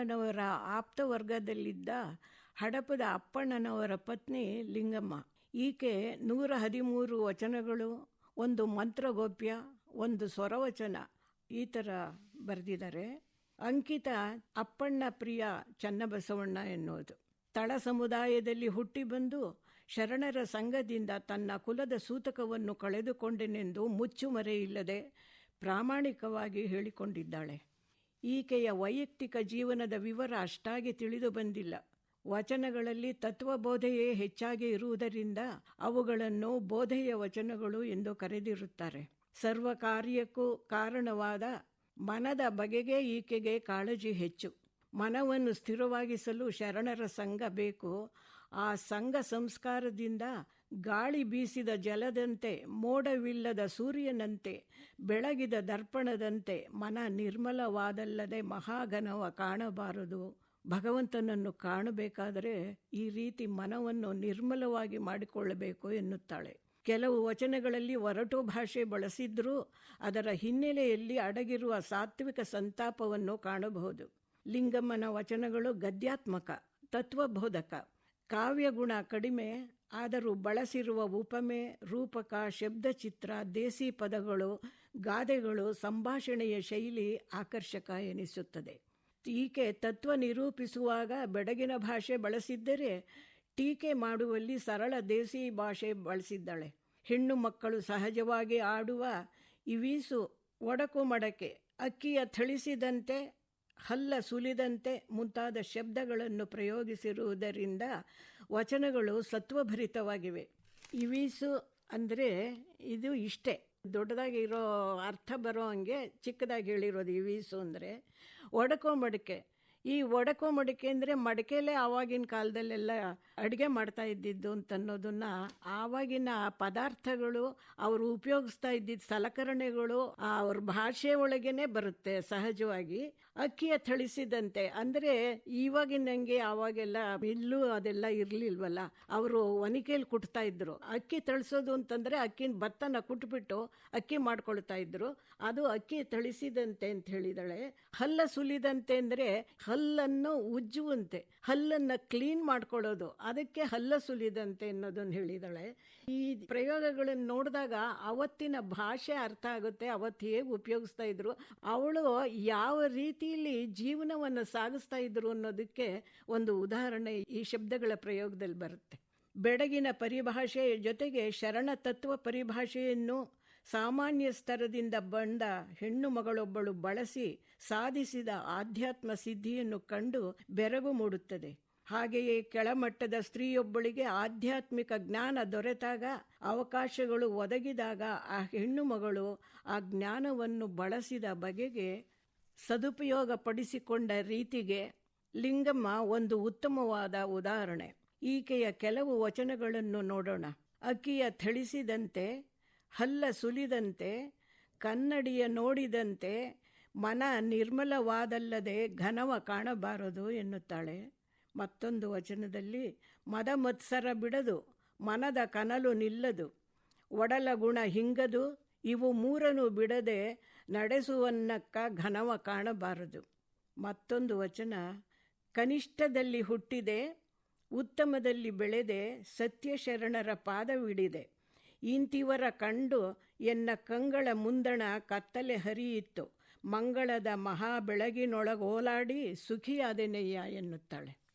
ಅಪ್ಪಣ್ಣನವರ ಆಪ್ತ ವರ್ಗದಲ್ಲಿದ್ದ ಹಡಪದ ಅಪ್ಪಣ್ಣನವರ ಪತ್ನಿ ಲಿಂಗಮ್ಮ. ಈಕೆ ನೂರ ಹದಿಮೂರು ವಚನಗಳು, ಒಂದು ಮಂತ್ರಗೋಪ್ಯ, ಒಂದು ಸ್ವರವಚನ ಈ ಥರ ಬರೆದಿದ್ದಾರೆ. ಅಂಕಿತ ಅಪ್ಪಣ್ಣ ಪ್ರಿಯ ಚನ್ನಬಸವಣ್ಣ ಎನ್ನುವುದು. ತಳ ಸಮುದಾಯದಲ್ಲಿ ಹುಟ್ಟಿ ಬಂದು ಶರಣರ ಸಂಘದಿಂದ ತನ್ನ ಕುಲದ ಸೂತಕವನ್ನು ಕಳೆದುಕೊಂಡೆನೆಂದು ಮುಚ್ಚುಮರೆಯಿಲ್ಲದೆ ಪ್ರಾಮಾಣಿಕವಾಗಿ ಹೇಳಿಕೊಂಡಿದ್ದಾಳೆ. ಈಕೆಯ ವೈಯಕ್ತಿಕ ಜೀವನದ ವಿವರ ಅಷ್ಟಾಗಿ ತಿಳಿದು ಬಂದಿಲ್ಲ. ವಚನಗಳಲ್ಲಿ ತತ್ವಬೋಧೆಯೇ ಹೆಚ್ಚಾಗಿ ಇರುವುದರಿಂದ ಅವುಗಳನ್ನು ಬೋಧೆಯ ವಚನಗಳು ಎಂದು ಕರೆದಿರುತ್ತಾರೆ. ಸರ್ವ ಕಾರ್ಯಕ್ಕೂ ಕಾರಣವಾದ ಮನದ ಬಗೆಗೆ ಈಕೆಗೆ ಕಾಳಜಿ ಹೆಚ್ಚು. ಮನವನ್ನು ಸ್ಥಿರವಾಗಿಸಲು ಶರಣರ ಸಂಘ ಬೇಕು. ಆ ಸಂಘ ಸಂಸ್ಕಾರದಿಂದ ಗಾಳಿ ಬೀಸಿದ ಜಲದಂತೆ, ಮೋಡವಿಲ್ಲದ ಸೂರ್ಯನಂತೆ, ಬೆಳಗಿದ ದರ್ಪಣದಂತೆ ಮನ ನಿರ್ಮಲವಾದಲ್ಲದೆ ಮಹಾಘನವ ಕಾಣಬಾರದು. ಭಗವಂತನನ್ನು ಕಾಣಬೇಕಾದರೆ ಈ ರೀತಿ ಮನವನ್ನು ನಿರ್ಮಲವಾಗಿ ಮಾಡಿಕೊಳ್ಳಬೇಕು ಎನ್ನುತ್ತಾಳೆ. ಕೆಲವು ವಚನಗಳಲ್ಲಿ ಒರಟು ಭಾಷೆ ಬಳಸಿದ್ರೂ ಅದರ ಹಿನ್ನೆಲೆಯಲ್ಲಿ ಅಡಗಿರುವ ಸಾತ್ವಿಕ ಸಂತಾಪವನ್ನು ಕಾಣಬಹುದು. ಲಿಂಗಮ್ಮನ ವಚನಗಳು ಗದ್ಯಾತ್ಮಕ, ತತ್ವಬೋಧಕ. ಕಾವ್ಯಗುಣ ಕಡಿಮೆ, ಆದರೂ ಬಳಸಿರುವ ಉಪಮೆ, ರೂಪಕ ಶಬ್ದಚಿತ್ರ ದೇಸಿ ಪದಗಳು, ಗಾದೆಗಳು ಸಂಭಾಷಣೆಯ ಶೈಲಿ ಆಕರ್ಷಕ ಎನಿಸುತ್ತದೆ. ಟೀಕೆ ತತ್ವ ನಿರೂಪಿಸುವಾಗ ಬೆಡಗಿನ ಭಾಷೆ ಬಳಸಿದ್ದರೆ ಟೀಕೆ ಮಾಡುವಲ್ಲಿ ಸರಳ ದೇಸಿ ಭಾಷೆ ಬಳಸಿದ್ದಾಳೆ. ಹೆಣ್ಣು ಮಕ್ಕಳು ಸಹಜವಾಗಿ ಆಡುವ ಇವೀಸು ಒಡಕು ಮಡಕೆ, ಅಕ್ಕಿಯ ಥಳಿಸಿದಂತೆ ಹಲ್ಲ ಸುಲಿದಂತೆ ಮುಂತಾದ ಶಬ್ದಗಳನ್ನು ಪ್ರಯೋಗಿಸಿರುವುದರಿಂದ ವಚನಗಳು ಸತ್ವಭರಿತವಾಗಿವೆ. ಇವೀಸು ಅಂದರೆ ಇದು ಇಷ್ಟೇ. ದೊಡ್ಡದಾಗಿ ಇರೋ ಅರ್ಥ ಬರೋ ಹಂಗೆ ಚಿಕ್ಕದಾಗಿ ಹೇಳಿರೋದು ಇವೀಸು ಅಂದರೆ ಒಡಕೋ ಮಡಿಕೆ ಈ ಒಡಕು ಮಡಿಕೆ ಅಂದರೆ ಮಡಿಕೆಲೇ ಆವಾಗಿನ ಕಾಲದಲ್ಲೆಲ್ಲ ಅಡುಗೆ ಮಾಡ್ತಾ ಇದ್ದಿದ್ದು ಅಂತ ಅನ್ನೋದನ್ನ ಆವಾಗಿನ ಪದಾರ್ಥಗಳು ಅವರು ಉಪಯೋಗಿಸ್ತಾ ಇದ್ದಿದ್ದ ಸಲಕರಣೆಗಳು ಅವ್ರ ಭಾಷೆ ಒಳಗೇನೆ ಬರುತ್ತೆ ಸಹಜವಾಗಿ. ಅಕ್ಕಿಯ ಥಳಿಸಿದಂತೆ ಅಂದರೆ ಇವಾಗಿನಂಗೆ ಆವಾಗೆಲ್ಲ ಮಿಲ್ಲು ಅದೆಲ್ಲ ಇರ್ಲಿಲ್ವಲ್ಲ, ಅವರು ಒನಿಕೆಯಲ್ಲಿ ಕುಟ್ತಾ ಇದ್ರು. ಅಕ್ಕಿ ಥಳಿಸೋದು ಅಂತಂದ್ರೆ ಅಕ್ಕಿನ ಭತ್ತನ ಕುಟ್ಬಿಟ್ಟು ಅಕ್ಕಿ ಮಾಡ್ಕೊಳ್ತಾ ಇದ್ರು. ಅದು ಅಕ್ಕಿ ಥಳಿಸಿದಂತೆ ಅಂತ ಹೇಳಿದಾಳೆ. ಹಲ್ಲ ಸುಲಿದಂತೆ ಅಂದ್ರೆ ಹಲ್ಲನ್ನು ಉಜ್ಜುವಂತೆ, ಹಲ್ಲನ್ನು ಕ್ಲೀನ್ ಮಾಡ್ಕೊಳ್ಳೋದು, ಅದಕ್ಕೆ ಹಲ್ಲ ಸುಲಿದಂತೆ ಅನ್ನೋದನ್ನು ಹೇಳಿದಾಳೆ. ಈ ಪ್ರಯೋಗಗಳನ್ನು ನೋಡಿದಾಗ ಅವತ್ತಿನ ಭಾಷೆ ಅರ್ಥ ಆಗುತ್ತೆ, ಅವತ್ತು ಹೇಗೆ ಉಪಯೋಗಿಸ್ತಾ ಇದ್ರು, ಅವಳು ಯಾವ ರೀತಿಯಲ್ಲಿ ಜೀವನವನ್ನು ಸಾಗಿಸ್ತಾ ಇದ್ರು ಅನ್ನೋದಕ್ಕೆ ಒಂದು ಉದಾಹರಣೆ ಈ ಶಬ್ದಗಳ ಪ್ರಯೋಗದಲ್ಲಿ ಬರುತ್ತೆ. ಬೆಡಗಿನ ಪರಿಭಾಷೆಯ ಜೊತೆಗೆ ಶರಣ ತತ್ವ ಪರಿಭಾಷೆಯನ್ನು ಸಾಮಾನ್ಯ ಸ್ತರದಿಂದ ಬಂದ ಹೆಣ್ಣು ಮಗಳೊಬ್ಬಳು ಬಳಸಿ ಸಾಧಿಸಿದ ಆಧ್ಯಾತ್ಮ ಸಿದ್ಧಿಯನ್ನು ಕಂಡು ಬೆರಗು ಮೂಡುತ್ತದೆ. ಹಾಗೆಯೇ ಕೆಳಮಟ್ಟದ ಸ್ತ್ರೀಯೊಬ್ಬಳಿಗೆ ಆಧ್ಯಾತ್ಮಿಕ ಜ್ಞಾನ ದೊರೆತಾಗ ಅವಕಾಶಗಳು ಒದಗಿದಾಗ ಆ ಹೆಣ್ಣು ಮಗಳು ಆ ಜ್ಞಾನವನ್ನು ಬಳಸಿದ ಬಗೆಗೆ ಸದುಪಯೋಗ ಪಡಿಸಿಕೊಂಡ ರೀತಿಗೆ ಲಿಂಗಮ್ಮ ಒಂದು ಉತ್ತಮವಾದ ಉದಾಹರಣೆ. ಈಕೆಯ ಕೆಲವು ವಚನಗಳನ್ನು ನೋಡೋಣ. ಅಕ್ಕಿಯ ಥಳಿಸಿದಂತೆ ಹಲ್ಲ ಸುಲಿದಂತೆ, ಕನ್ನಡಿಯ ನೋಡಿದಂತೆ, ಮನ ನಿರ್ಮಲವಾದಲ್ಲದೆ ಘನವ ಕಾಣಬಾರದು ಎನ್ನುತ್ತಾಳೆ. ಮತ್ತೊಂದು ವಚನದಲ್ಲಿ ಮದ ಮತ್ಸರ ಬಿಡದು, ಮನದ ಕನಲು ನಿಲ್ಲದು ಒಡಲ ಗುಣ ಹಿಂಗದು, ಇವು ಮೂರನು ಬಿಡದೆ ನಡೆಸುವನ್ನಕ್ಕ ಘನವ ಕಾಣಬಾರದು. ಮತ್ತೊಂದು ವಚನ, ಕನಿಷ್ಠದಲ್ಲಿ ಹುಟ್ಟಿದೆ, ಉತ್ತಮದಲ್ಲಿ ಬೆಳೆದೆ, ಸತ್ಯಶರಣರ ಪಾದವಿಡಿದೆ. ಇಂತಿವರ ಕಂಡು ಎನ್ನ ಕಂಗಳ ಮುಂದಣ ಕತ್ತಲೆ ಹರಿಯಿತ್ತು. ಮಂಗಳದ ಮಹಾ ಬೆಳಗಿನೊಳಗೋಲಾಡಿ ಸುಖಿಯಾದೆನೆಯ್ಯ ಎನ್ನುತ್ತಾಳೆ.